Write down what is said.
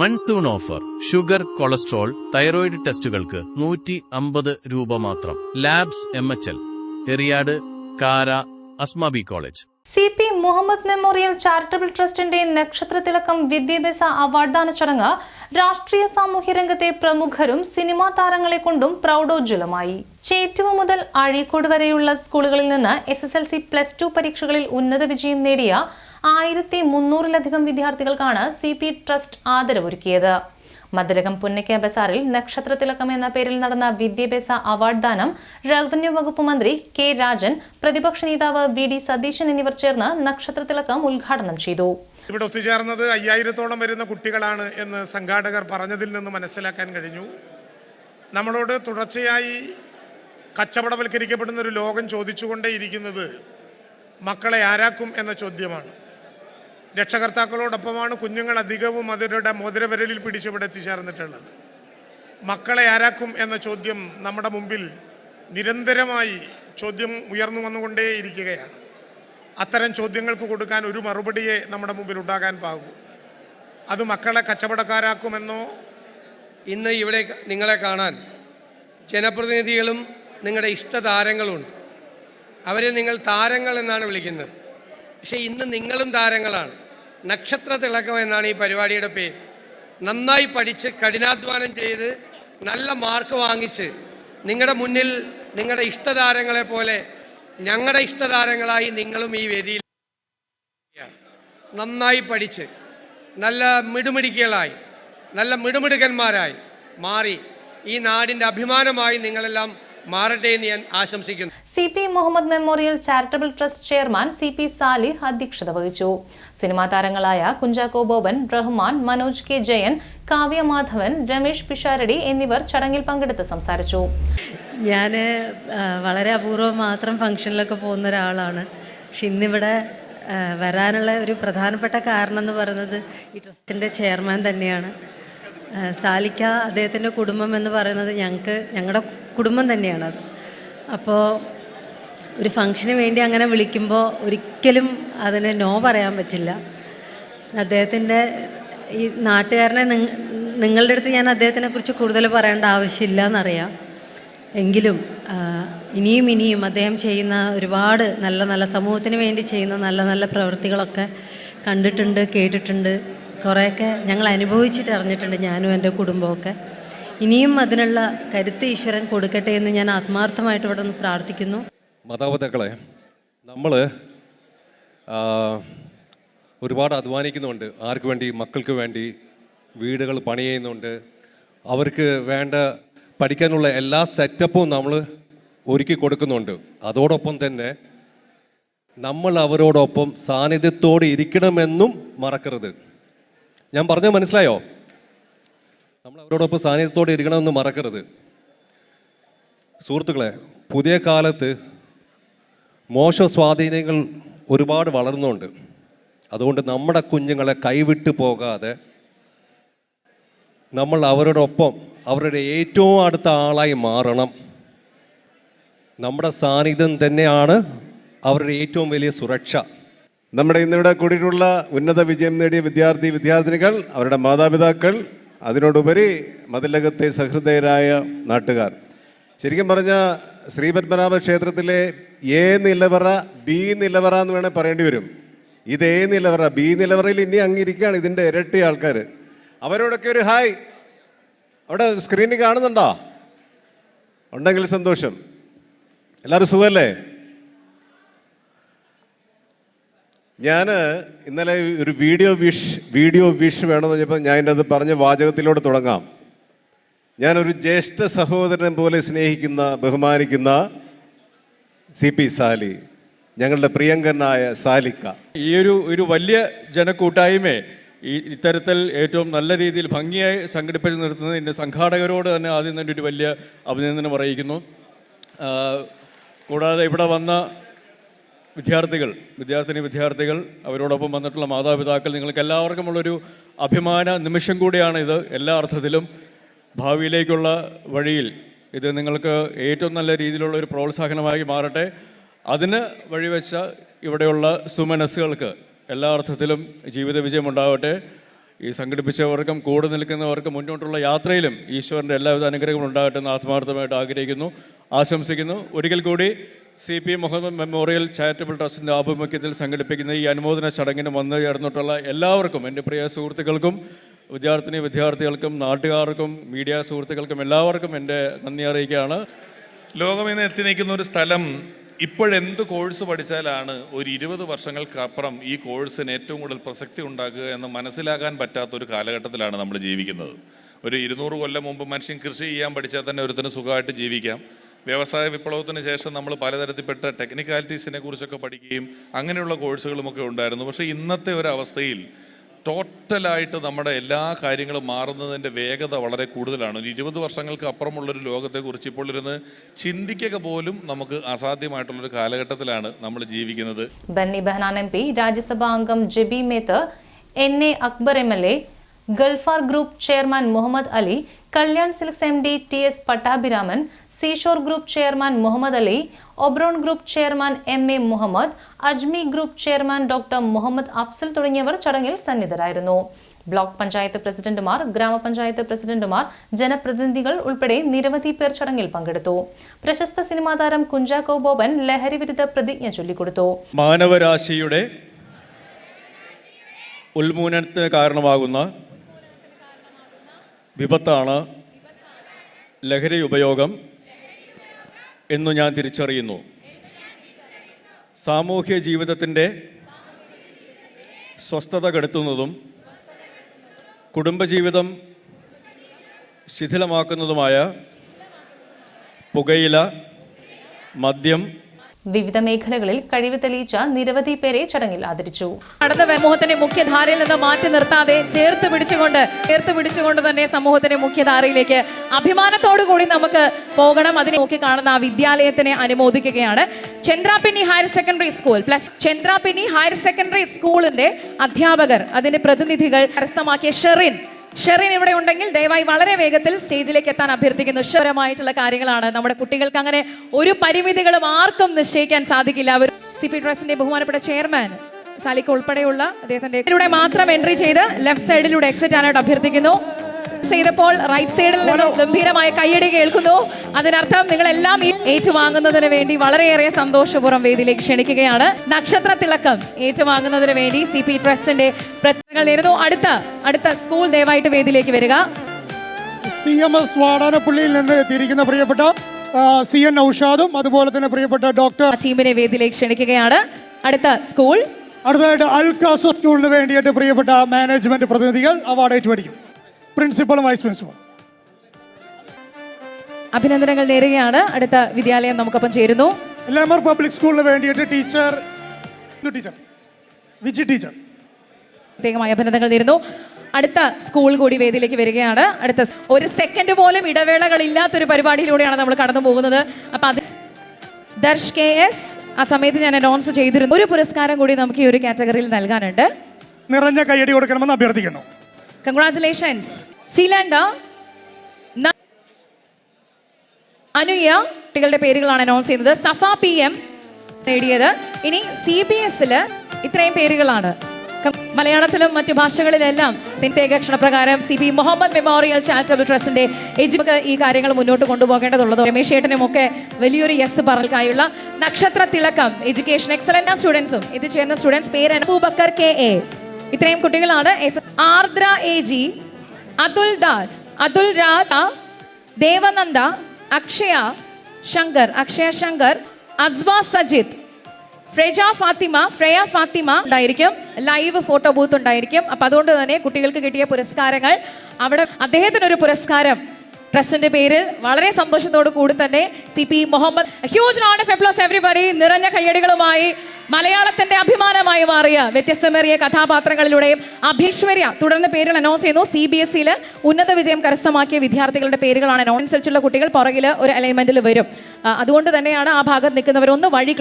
Monsoon offer. Sugar cholesterol thyroid ടെസ്റ്റുകൾക്ക് നൂറ്റി അമ്പത് രൂപ മാത്രം. Labs M H L. Eriyad Kara Asmabi college. C P Muhammad memorial charitable ട്രസ്റ്റിന്റെ നക്ഷത്ര തിളക്കം വിദ്യാഭ്യാസ അവാർഡ്ദാന ചടങ്ങ് രാഷ്ട്രീയ സാമൂഹ്യ രംഗത്തെ പ്രമുഖരും സിനിമാ താരങ്ങളെ കൊണ്ടും പ്രൗഢോജ്വലമായി. ചേറ്റുവ മുതൽ അഴീക്കോട് വരെയുള്ള സ്കൂളുകളിൽ നിന്ന് എസ് പ്ലസ് ടു പരീക്ഷകളിൽ ഉന്നത വിജയം നേടിയ ആയിരത്തി മുന്നൂറിലധികം വിദ്യാർത്ഥികൾക്കാണ് സി പി ട്രസ്റ്റ് ആദരവൊരുക്കിയത്. മതിലകം പുന്നയ്ക്ക ബസാറിൽ നക്ഷത്ര എന്ന പേരിൽ നടന്ന വിദ്യാഭ്യാസ അവാർഡ് ദാനം റവന്യൂ വകുപ്പ് മന്ത്രി കെ രാജൻ പ്രതിപക്ഷ നേതാവ് വി ഡി സതീശൻ എന്നിവർ ചേർന്ന് നക്ഷത്ര തിലകം ഉദ്ഘാടനം ചെയ്തു. ഇവിടെ ഒത്തുചേർന്നത് അയ്യായിരത്തോളം വരുന്ന കുട്ടികളാണ് എന്ന് സംഘാടകർ പറഞ്ഞതിൽ നിന്ന് മനസ്സിലാക്കാൻ കഴിഞ്ഞു. നമ്മളോട് തുടർച്ചയായി കച്ചവടവൽക്കരിക്കപ്പെടുന്ന ഒരു ലോകം ചോദിച്ചുകൊണ്ടേയിരിക്കുന്നത് മക്കളെ ആരാക്കും എന്ന ചോദ്യമാണ്. രക്ഷകർത്താക്കളോടൊപ്പമാണ് കുഞ്ഞുങ്ങൾ അധികവും അവരുടെ മോതിരവിരലിൽ പിടിച്ചിവിടെ എത്തിച്ചേർന്നിട്ടുള്ളത്. മക്കളെ ആരാക്കും എന്ന ചോദ്യം നമ്മുടെ മുമ്പിൽ നിരന്തരമായി ചോദ്യം ഉയർന്നു വന്നുകൊണ്ടേയിരിക്കുകയാണ് അത്തരം ചോദ്യങ്ങൾക്ക് കൊടുക്കാൻ ഒരു മറുപടിയെ നമ്മുടെ മുമ്പിൽ ഉണ്ടാകാൻ പാകൂ. അത് മക്കളെ കച്ചവടക്കാരാക്കുമെന്നോ? ഇന്ന് ഇവിടെ നിങ്ങളെ കാണാൻ ജനപ്രതിനിധികളും നിങ്ങളുടെ ഇഷ്ട താരങ്ങളുണ്ട്. അവരെ നിങ്ങൾ താരങ്ങൾ എന്നാണ് വിളിക്കുന്നത്. പക്ഷേ ഇന്ന് നിങ്ങളും താരങ്ങളാണ്. നക്ഷത്ര തിളക്കം എന്നാണ് ഈ പരിപാടിയുടെ പേര്. നന്നായി പഠിച്ച് കഠിനാധ്വാനം ചെയ്ത് നല്ല മാർക്ക് വാങ്ങിച്ച് നിങ്ങളുടെ മുന്നിൽ നിങ്ങളുടെ ഇഷ്ടതാരങ്ങളെ പോലെ ഞങ്ങളുടെ ഇഷ്ടതാരങ്ങളായി നിങ്ങളും ഈ വേദിയിൽ നന്നായി പഠിച്ച് നല്ല മിടുമിടുക്കികളായി നല്ല മിടുമിടുക്കന്മാരായി മാറി ഈ നാടിന്റെ അഭിമാനമായി നിങ്ങളെല്ലാം മാറട്ടെ എന്ന് ഞാൻ ആശംസിക്കുന്നു. C P Muhammad memorial charitable trust chairman C P Salih അധ്യക്ഷത വഹിച്ചു. സിനിമാ താരങ്ങളായ കുഞ്ചാക്കോ ബോബൻ റഹ്മാൻ മനോജ് കെ ജയൻ കാവ്യ മാധവൻ രമേഷ് പിഷാരടി എന്നിവർ ചടങ്ങിൽ പങ്കെടുത്ത് സംസാരിച്ചു. ഞാൻ വളരെ അപൂർവം മാത്രം ഫംഗ്ഷനിലൊക്കെ പോകുന്ന ഒരാളാണ്. പക്ഷെ ഇന്നിവിടെ വരാനുള്ള ഒരു പ്രധാനപ്പെട്ട കാരണം എന്ന് പറയുന്നത് ഈ ട്രസ്റ്റിന്റെ ചെയർമാൻ തന്നെയാണ്. സാലിക്ക അദ്ദേഹത്തിന്റെ കുടുംബം എന്ന് പറയുന്നത് ഞങ്ങൾക്ക് ഞങ്ങളുടെ കുടുംബം തന്നെയാണത്. അപ്പോൾ ഒരു ഫംഗ്ഷന് വേണ്ടി അങ്ങനെ വിളിക്കുമ്പോൾ ഒരിക്കലും അതിന് നോ പറയാൻ പറ്റില്ല. അദ്ദേഹത്തിന്റെ ഈ നാട്ടുകാരനെ നിങ്ങ- നിങ്ങളുടെ അടുത്ത് ഞാൻ അദ്ദേഹത്തിനെ കുറിച്ച് കൂടുതൽ പറയേണ്ട ആവശ്യമില്ല എന്നറിയാം എങ്കിലും ഇനിയും ഇനിയും അദ്ദേഹം ചെയ്യുന്ന ഒരുപാട് നല്ല നല്ല സമൂഹത്തിന് വേണ്ടി ചെയ്യുന്ന നല്ല നല്ല പ്രവൃത്തികളൊക്കെ കണ്ടിട്ടുണ്ട് കേട്ടിട്ടുണ്ട്. കുറേയൊക്കെ ഞങ്ങൾ അനുഭവിച്ചിട്ട് അറിഞ്ഞിട്ടുണ്ട് ഞാനും എന്റെ കുടുംബമൊക്കെ. ഇനിയും അതിനുള്ള കരുത്ത് ഈശ്വരൻ കൊടുക്കട്ടെ എന്ന് ഞാൻ ആത്മാർത്ഥമായിട്ട് ഇവിടെ നിന്ന് പ്രാർത്ഥിക്കുന്നു. മാതാപിതാക്കളെ നമ്മൾ ഒരുപാട് അധ്വാനിക്കുന്നുണ്ട്. ആർക്ക് വേണ്ടി? മക്കൾക്ക് വേണ്ടി വീടുകൾ പണി ചെയ്യുന്നുണ്ട്. അവർക്ക് വേണ്ട പഠിക്കാനുള്ള എല്ലാ സെറ്റപ്പും നമ്മൾ ഒരുക്കി കൊടുക്കുന്നുണ്ട്. അതോടൊപ്പം തന്നെ നമ്മൾ അവരോടൊപ്പം സാന്നിധ്യത്തോടെ ഇരിക്കണമെന്നും മറക്കരുത്. ഞാൻ പറഞ്ഞ മനസ്സിലായോ? നമ്മൾ അവരോടൊപ്പം സാന്നിധ്യത്തോടെ ഇരിക്കണമെന്ന് മറക്കരുത്. സുഹൃത്തുക്കളെ പുതിയ കാലത്ത് മോശ സ്വാധീനങ്ങൾ ഒരുപാട് വളർന്നുണ്ട്. അതുകൊണ്ട് നമ്മുടെ കുഞ്ഞുങ്ങളെ കൈവിട്ടു പോകാതെ നമ്മൾ അവരോടൊപ്പം അവരുടെ ഏറ്റവും അടുത്ത ആളായി മാറണം. നമ്മുടെ സാന്നിധ്യം തന്നെയാണ് അവരുടെ ഏറ്റവും വലിയ സുരക്ഷ. നമ്മുടെ ഇന്നിവിടെ കൂടിയിട്ടുള്ള ഉന്നത വിജയം നേടിയ വിദ്യാർത്ഥി വിദ്യാർത്ഥിനികൾ അവരുടെ മാതാപിതാക്കൾ അതിനോടുപരി മതിലകത്തെ സഹൃദയരായ നാട്ടുകാർ. ശരിക്കും പറഞ്ഞ ശ്രീപത്മനാഭ ക്ഷേത്രത്തിലെ എ നിലവറ ബി നിലവറ എന്ന് വേണേൽ പറയേണ്ടി വരും. ഇത് എ നിലവറ ബി നിലവറയിൽ ഇനി അങ്ങിരിക്കുകയാണ് ഇതിന്റെ ഇരട്ടി ആൾക്കാർ. അവരോടൊക്കെ ഒരു ഹായ്. അവിടെ സ്ക്രീനിൽ കാണുന്നുണ്ടോ? ഉണ്ടെങ്കിൽ സന്തോഷം. എല്ലാവരും സുഖമല്ലേ? ഞാൻ ഇന്നലെ ഒരു വീഡിയോ വിഷ് വീഡിയോ വിഷ് വേണമെന്ന് പറഞ്ഞപ്പോൾ ഞാൻ എന്റെ അത് പറഞ്ഞ വാചകത്തിലൂടെ തുടങ്ങാം. ഞാനൊരു ജ്യേഷ്ഠ സഹോദരനെ പോലെ സ്നേഹിക്കുന്ന ബഹുമാനിക്കുന്ന സി പി സാലി ഞങ്ങളുടെ പ്രിയങ്കരനായ സാലിക്ക. ഈ ഒരു ഒരു വലിയ ജനക്കൂട്ടായ്മയെ ഈ ഇത്തരത്തിൽ ഏറ്റവും നല്ല രീതിയിൽ ഭംഗിയായി സംഘടിപ്പിച്ച് നിർത്തുന്നത് എന്റെ സംഘാടകരോട് തന്നെ ആദ്യം തന്നെ ഒരു വലിയ അഭിനന്ദനം അറിയിക്കുന്നു. കൂടാതെ ഇവിടെ വന്ന വിദ്യാർത്ഥികൾ വിദ്യാർത്ഥിനി വിദ്യാർത്ഥികൾ അവരോടൊപ്പം വന്നിട്ടുള്ള മാതാപിതാക്കൾ നിങ്ങൾക്ക് എല്ലാവർക്കുമുള്ളൊരു അഭിമാന നിമിഷം കൂടിയാണ് ഇത് എല്ലാ അർത്ഥത്തിലും ഭാവിയിലേക്കുള്ള വഴിയിൽ ഇത് നിങ്ങൾക്ക് ഏറ്റവും നല്ല രീതിയിലുള്ള ഒരു പ്രോത്സാഹനമായി മാറട്ടെ. അതിന് വഴിവെച്ച ഇവിടെയുള്ള സുമനസ്സുകൾക്ക് എല്ലാ അർത്ഥത്തിലും ജീവിത വിജയം ഉണ്ടാവട്ടെ. ഈ സംഘടിപ്പിച്ചവർക്കും കൂടെ നിൽക്കുന്നവർക്കും മുന്നോട്ടുള്ള യാത്രയിലും ഈശ്വരന്റെ എല്ലാവിധ അനുഗ്രഹങ്ങളും ഉണ്ടാകട്ടെ എന്ന് ആത്മാർത്ഥമായിട്ട് ആഗ്രഹിക്കുന്നു. ആശംസിക്കുന്നു. ഒരിക്കൽ കൂടി C P Muhammad memorial charitable ട്രസ്റ്റിന്റെ ആഭിമുഖ്യത്തിൽ സംഘടിപ്പിക്കുന്ന ഈ അനുമോദന ചടങ്ങിന് വന്ന് ചേർന്നിട്ടുള്ള എല്ലാവർക്കും എന്റെ പ്രിയ സുഹൃത്തുക്കൾക്കും വിദ്യാർത്ഥിനി വിദ്യാർത്ഥികൾക്കും നാട്ടുകാർക്കും മീഡിയ സുഹൃത്തുക്കൾക്കും എല്ലാവർക്കും എന്റെ നന്ദി അറിയിക്കുകയാണ്. ലോകം ഇന്ന് എത്തി നിൽക്കുന്ന ഒരു സ്ഥലം ഇപ്പോഴെന്ത് കോഴ്സ് പഠിച്ചാലാണ് ഒരു ഇരുപത് വർഷങ്ങൾക്കപ്പുറം ഈ കോഴ്സിന് ഏറ്റവും കൂടുതൽ പ്രസക്തി ഉണ്ടാക്കുക എന്ന് മനസ്സിലാക്കാൻ പറ്റാത്ത ഒരു കാലഘട്ടത്തിലാണ് നമ്മൾ ജീവിക്കുന്നത്. ഒരു ഇരുന്നൂറ് കൊല്ലം മുമ്പ് മനുഷ്യൻ കൃഷി ചെയ്യാൻ പഠിച്ചാൽ തന്നെ ഒരുത്തിന് സുഖമായിട്ട് ജീവിക്കാം. വ്യവസായ വിപ്ലവത്തിന് ശേഷം നമ്മൾ പലതരത്തിൽപ്പെട്ട ടെക്നിക്കാലിറ്റീസിനെ കുറിച്ചൊക്കെ പഠിക്കുകയും അങ്ങനെയുള്ള കോഴ്സുകളുമൊക്കെ ഉണ്ടായിരുന്നു. പക്ഷേ ഇന്നത്തെ ഒരു അവസ്ഥയിൽ ടോട്ടലായിട്ട് നമ്മുടെ എല്ലാ കാര്യങ്ങളും മാറുന്നതിന്റെ വേഗത വളരെ കൂടുതലാണ്. ഒരു ഇരുപത് വർഷങ്ങൾക്ക് അപ്പുറമുള്ളൊരു ലോകത്തെക്കുറിച്ച് ഇപ്പോൾ ഇരുന്ന് ചിന്തിക്കുക പോലും നമുക്ക് അസാധ്യമായിട്ടുള്ളൊരു കാലഘട്ടത്തിലാണ് നമ്മൾ ജീവിക്കുന്നത്. ബന്നി ബെഹനാൻ എം പി രാജ്യസഭാ അംഗം Jebi Mather N A Akbar M L A Galfar group chairman Muhammad Ali Kalyan silks M D T S Pattabhiraman seashore group chairman Muhammad Ali Oberon group chairman M A Muhammad Ajmi group chairman doctor Muhammad Afzal തുടങ്ങിയവർ ചടങ്ങിൽ സന്നിധരായിരുന്നു block panchayat പ്രസിഡന്റുമാർ ഗ്രാമപഞ്ചായത്ത് പ്രസിഡന്റുമാർ ജനപ്രതിനിധികൾ ഉൾപ്പെടെ നിരവധി പേർ ചടങ്ങിൽ പങ്കെടുത്തു. പ്രശസ്ത സിനിമാ താരം കുഞ്ചാക്കോ ബോബൻ ലഹരി വിരുദ്ധ പ്രതിജ്ഞ ചൊല്ലിക്കൊടുത്തു. മാനവരാശിയുടെ ഉന്മൂലനത്തിന് കാരണമാകുന്ന വിപത്താണ് ലഹരി ഉപയോഗം എന്നു ഞാൻ തിരിച്ചറിയുന്നു. സാമൂഹ്യ ജീവിതത്തിന്റെ സ്വസ്ഥത കെടുത്തുന്നതും കുടുംബജീവിതം ശിഥിലമാക്കുന്നതുമായ പുകയില മദ്യം വിവിധ മേഖലകളിൽ കഴിവ് തെളിയിച്ച നിരവധി പേരെ ചടങ്ങിൽ ആദരിച്ചു. നടന്ന സമൂഹത്തിന്റെ മുഖ്യധാരയിൽ നിന്ന് മാറ്റി നിർത്താതെ ചേർത്ത് പിടിച്ചുകൊണ്ട് ചേർത്ത് പിടിച്ചുകൊണ്ട് തന്നെ സമൂഹത്തിന്റെ മുഖ്യധാരയിലേക്ക് അഭിമാനത്തോടു കൂടി നമുക്ക് പോകണം. അതിനെ നോക്കി കാണുന്ന ആ വിദ്യാലയത്തിനെ അനുമോദിക്കുകയാണ് Chandrapinni higher secondary school. Plus Chandrapinni higher secondary സ്കൂളിന്റെ അധ്യാപകർ അതിന്റെ പ്രതിനിധികൾ കരസ്ഥമാക്കിയ ഷെറിൻ ഷെറിൻ ഇവിടെ ഉണ്ടെങ്കിൽ ദയവായി വളരെ വേഗത്തിൽ സ്റ്റേജിലേക്ക് എത്താൻ അഭ്യർത്ഥിക്കുന്നു. ഷെറമായിട്ടുള്ള കാര്യങ്ങളാണ്. നമ്മുടെ കുട്ടികൾക്ക് അങ്ങനെ ഒരു പരിമിതികളും ആർക്കും നിശ്ചയിക്കാൻ സാധിക്കില്ല. അവർ സി പി ട്രസ്റ്റിന്റെ ബഹുമാനപ്പെട്ട ചെയർമാൻ സാലിക്ക് ഉൾപ്പെടെയുള്ള അദ്ദേഹത്തിന്റെ മാത്രം എൻട്രി ചെയ്ത് ലെഫ്റ്റ് സൈഡിലൂടെ എക്സിറ്റ് ആനായിട്ട് അഭ്യർത്ഥിക്കുന്നു. ചെയ്തപ്പോൾ റൈറ്റ് സൈഡിൽ നിന്നും ഗംഭീരമായ കൈയടി കേൾക്കുന്നു. അതിനർത്ഥം നിങ്ങൾ എല്ലാം ഈ ഏറ്റുവാങ്ങുന്നതിന് വേണ്ടി വളരെയേറെ സന്തോഷപൂർവം വേദിയിലേക്ക് ക്ഷണിക്കുകയാണ്. നക്ഷത്ര തിളക്കം ഏറ്റുവാങ്ങുന്നതിന് വേണ്ടി സി പി ട്രസ്റ്റിന്റെ പ്രത്യേകങ്ങൾ നേരുന്നു. അടുത്ത അടുത്ത സ്കൂൾ ദയവായിട്ട് വേദിയിലേക്ക് വരിക. സി എം എസ് വാടാനപ്പള്ളിയിൽ നിന്ന് എത്തിയിരിക്കുന്ന പ്രിയപ്പെട്ട സി എൻ ഔഷാദും അതുപോലെ തന്നെ പ്രിയപ്പെട്ട ഡോക്ടർ ടീമിനെ വേദിയിലേക്ക് ക്ഷണിക്കുകയാണ്. അടുത്ത സ്കൂൾ അടുത്തതായിട്ട് അൽക്കാസ സ്കൂളിന് വേണ്ടിയിട്ട് പ്രിയപ്പെട്ട മാനേജ്മെന്റ് പ്രതിനിധികൾ അവാർഡ് ഏറ്റുപിടിക്കും പ്രിൻസിപ്പളും വൈസ് പ്രിൻസിപ്പളും അഭിനന്ദനങ്ങൾ നേരുകയാണ്. അടുത്ത വിദ്യാലയം നമുക്കൊപ്പം ചേരുന്നു. ലെമർ പബ്ലിക് സ്കൂളിന് വേണ്ടിയിട്ട് ടീച്ചർ ടീച്ചർ വിജി ടീച്ചർ. പ്രത്യേകമായ അഭിനന്ദനങ്ങൾ നേരുന്നു. അടുത്ത സ്കൂൾ കൂടി വേദിയിലേക്ക് വരികയാണ്. അടുത്ത ഒരു സെക്കൻഡ് പോലും ഇടവേളകളില്ലാത്തൊരു പരിപാടിയിലൂടെയാണ് നമ്മൾ കടന്നു പോകുന്നത്. അപ്പൊ അത് ദർശ് കെ എസ് ആ സമയത്ത് ഞാൻ അനൗൺസ് ചെയ്തിരുന്നു. ഒരു പുരസ്കാരം കൂടി നമുക്ക് ഈ ഒരു കാറ്റഗറിയിൽ നൽകാനുണ്ട്. നിറഞ്ഞ കൈയടി കൊടുക്കണമെന്ന് അഭ്യർത്ഥിക്കുന്നു. കൺഗ്രാറ്റുലേഷൻസ് സീലാൻഡ അനുയ കുട്ടികളുടെ പേരുകളാണ് അനൗൺസ് ചെയ്യുന്നത്. സഫ പി എം നേടിയത്. ഇനി സി ബി എസിൽ ഇത്രയും പേരുകളാണ്. മലയാളത്തിലും മറ്റു ഭാഷകളിലെല്ലാം പ്രകാരം C B Muhammad memorial charitable ട്രസ്റ്റിന്റെ എജുക്ക് ഈ കാര്യങ്ങൾ മുന്നോട്ട് കൊണ്ടുപോകേണ്ടതുള്ളത്. രമേശ് ഏട്ടനും ഒക്കെ വലിയൊരു യെസ് പറൽക്കായുള്ള നക്ഷത്ര തിളക്കം എഡ്യൂക്കേഷൻ എക്സലന്റ് സ്റ്റുഡൻസും ഇത് ചെയ്യുന്ന സ്റ്റുഡൻസ് പേര് അബൂബക്കർ കെ എ. ഇത്രയും കുട്ടികളാണ്. Ardra A G Athul Das Athul Raj Devananda Akshaya Shankar Akshaya Shankar Aswa Sajith. ഫ്രേജ Fathima ഫ്രയ ഫാത്തിമ ഉണ്ടായിരിക്കും. ലൈവ് ഫോട്ടോ ബൂത്ത് ഉണ്ടായിരിക്കും. അപ്പൊ അതുകൊണ്ട് തന്നെ കുട്ടികൾക്ക് കിട്ടിയ പുരസ്കാരങ്ങൾ അവിടെ അദ്ദേഹത്തിന് ഒരു പുരസ്കാരം. ട്രസ്റ്റിന്റെ പേരിൽ വളരെ സന്തോഷത്തോടു കൂടി തന്നെ C P Muhammad huge round of applause everybody നിറഞ്ഞ കയ്യടികളുമായി മലയാളത്തിന്റെ അഭിമാനമായി മാറിയ വ്യത്യസ്തമേറിയ കഥാപാത്രങ്ങളിലൂടെയും അഭീശ്വര്യ തുടർന്ന് പേരുകൾ അനൗൺസ് ചെയ്യുന്നു. സി ബി എസ് ഇയിൽ ഉന്നത വിജയം കരസ്ഥമാക്കിയ വിദ്യാർത്ഥികളുടെ പേരുകളാണ് അനുസരിച്ചുള്ള കുട്ടികൾ പുറകിൽ ഒരു അലൈൻമെന്റിൽ വരും. അതുകൊണ്ട് തന്നെയാണ് ആ ഭാഗത്ത് നിൽക്കുന്നവർ ഒന്ന് വഴി